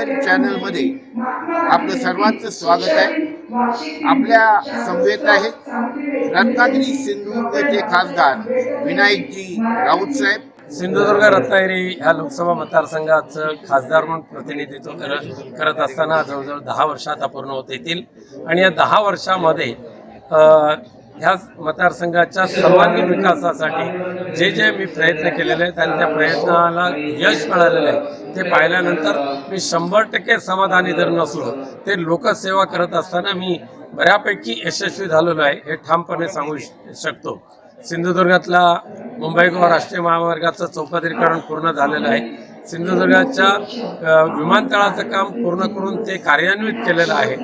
चॅनलमध्ये आपलं सर्वांचं स्वागत आहे. आपल्या समवेत आहेत रत्नागिरी सिंधुदुर्गचे खासदार विनायकजी राऊत साहेब. सिंधुदुर्ग रत्नागिरी ह्या लोकसभा मतदारसंघाचं खासदार म्हणून प्रतिनिधित्व करत करत असताना जवळजवळ दहा वर्षात आता पूर्ण होत येतील. आणि या दहा वर्षामध्ये ह्याच ह्या मतदारसंघाच्या सर्वांगीण विकासासाठी जे जे मी प्रयत्न केलेले आहेत आणि त्या प्रयत्नाला यश मिळालेलं आहे ते पाहिल्यानंतर मी शंभर टक्के समाधानी जर नसलो ते लोकसेवा करत असताना मी बऱ्यापैकी यशस्वी झालेलो आहे हे ठामपणे सांगू श- शकतो. सिंधुदुर्गातला मुंबई गोवा राष्ट्रीय महामार्गाचं चौपदरीकरण पूर्ण झालेलं आहे. सिंधुदुर्गाच्या विमानतळाचं काम पूर्ण करून ते कार्यान्वित केलेलं आहे.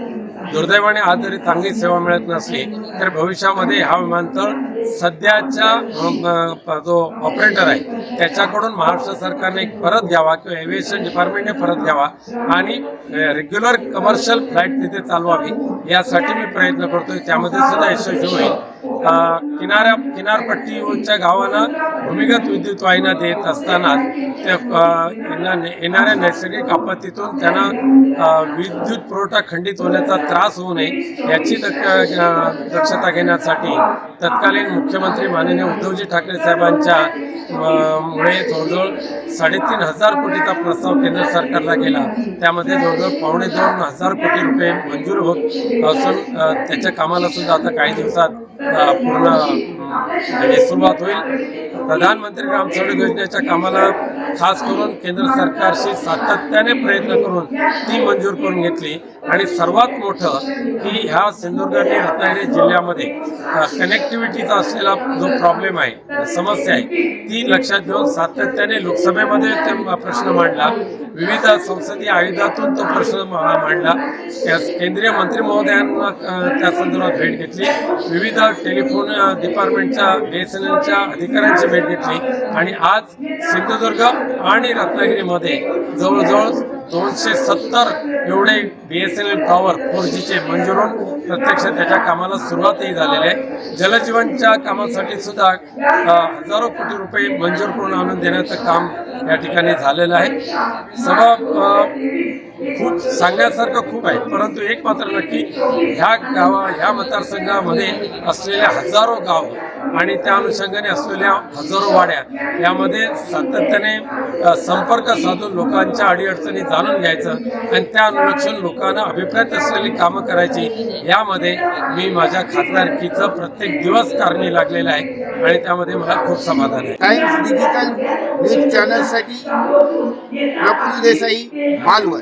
दुर्दैवाने आज जरी चांगली सेवा मिळत नसली तर भविष्यामध्ये हा विमानतळ सध्याच्या जो ऑपरेटर आहे त्याच्याकडून महाराष्ट्र सरकारने एक परत घ्यावा किंवा एव्हिएशन डिपार्टमेंटने परत घ्यावा आणि रेग्युलर कमर्शियल फ्लाईट तिथे चालवावी यासाठी मी प्रयत्न करतोय. त्यामध्ये सुद्धा यशस्वी होईल. किनाऱ्या किनारपट्टीच्या गावांना भूमिगत विद्युत वाहिन्या देत असताना त्या येणाऱ्या नैसर्गिक आपत्तीतून त्यांना विद्युत पुरवठा खंडित होण्याचा त्रास होऊ नये याची दक्षता घेण्यासाठी तत्कालीन मुख्यमंत्री माननीय उद्धवजी ठाकरे साहेबांच्या मुळे जवळजवळ साडेतीन हजार कोटीचा प्रस्ताव केंद्र सरकारला गेला. त्यामध्ये जवळजवळ पावणे दोन हजार कोटी रुपये मंजूर होत असून त्याच्या कामाला सुद्धा आता काही दिवसात पूर्ण म्हणजे सुरुवात होईल. प्रधानमंत्री ग्राम सडक योजनेच्या कामाला खास करून केंद्र सरकारशी सातत्याने प्रयत्न करून ती मंजूर करून घेतली. आणि सर्वात मोठं की ह्या सिंधुदुर्ग आणि रत्नागिरी जिल्ह्यामध्ये कनेक्टिव्हिटीचा असलेला जो प्रॉब्लेम आहे समस्या आहे ती लक्षात घेऊन सातत्याने लोकसभेमध्ये ते प्रश्न मांडला. विविध संसदीय आयुधातून तो प्रश्न मांडला. त्या केंद्रीय मंत्री महोदयांना त्या संदर्भात भेट घेतली. विविध टेलिफोन डिपार्टमेंटच्या बी एस एन एलच्या अधिकाऱ्यांची भेट घेतली. आणि आज सिंधुदुर्ग आणि रत्नागिरीमध्ये जवळजवळ दोनशे सत्तर एवढे B S N L tower four जीचे मंजूर होऊन प्रत्यक्ष त्याच्या कामाला सुरुवातही झालेली आहे. जलजीवनच्या कामासाठी सुद्धा हजारो कोटी रुपये मंजूर करून आणून देण्याचं काम या ठिकाणी झालेलं आहे. सगळं खूप सांगण्यासारखं खूप आहे परंतु एक मात्र नक्की ह्या गावा ह्या मतदारसंघामध्ये असलेल्या हजारो गाव आणि त्या अनुषंगाने असलेल्या हजारो वाड्या यामध्ये सातत्याने संपर्क साधून लोकांच्या अडीअडचणी जाणून घ्यायचं आणि त्या अनुलक्षून लोकांना अभिप्रायत असलेली कामं करायची. यामध्ये मी माझ्या खासदारकीचं प्रत्येक दिवस कारणी लागलेलं आहे आणि त्यामध्ये मला खूप समाधान आहे. टाइम्स डिजिटल न्यूज चॅनलसाठी प्रफुल्ल देसाई मालवण.